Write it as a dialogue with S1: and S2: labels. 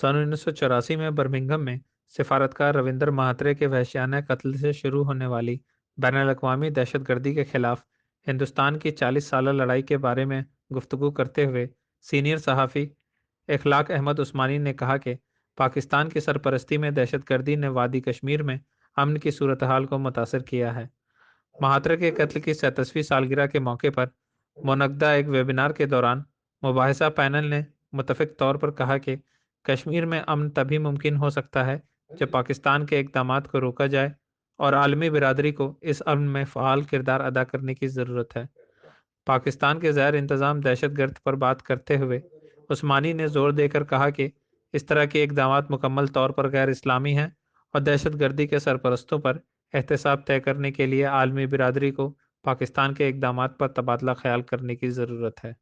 S1: सन उन्नीस सौ चौरासी में बर्मिंघम में सिफारतकार रविंदर महात्रे के वहशियाना कत्ल से शुरू होने वाली बैन अवी दहशतगर्दी के खिलाफ हिंदुस्तान की 40 साल लड़ाई के बारे में गुफ्तगू करते हुए सीनियर सहाफ़ी इखलाक अहमद उस्मानी ने कहा कि पाकिस्तान की सरपरस्ती में दहशतगर्दी ने वादी कश्मीर में अमन की सूरत हाल को मुतासर किया है। महात्रे के कत्ल की सैंतीसवीं सालगिरह के मौके पर मुनदा एक वेबिनार के दौरान मुबासा पैनल ने मुतफिक तौर पर कहा कि कश्मीर में अमन तभी मुमकिन हो सकता है जब पाकिस्तान के इकदाम को रोका जाए और आलमी बिरादरी को इस अमन में फ़ाल किरदार अदा करने की ज़रूरत है। पाकिस्तान के ज़ैर इंतज़ाम दहशत गर्द पर बात करते हुए उस्मानी ने ज़ोर देकर कहा कि इस तरह के इकदाम मुकम्मल तौर पर गैर इस्लामी हैं और दहशत गर्दी के सरपरस्तों पर एहतसाब तय करने के लिए आलमी बिरादरी को पाकिस्तान के इकदाम पर तबादला ख्याल करने की ज़रूरत है।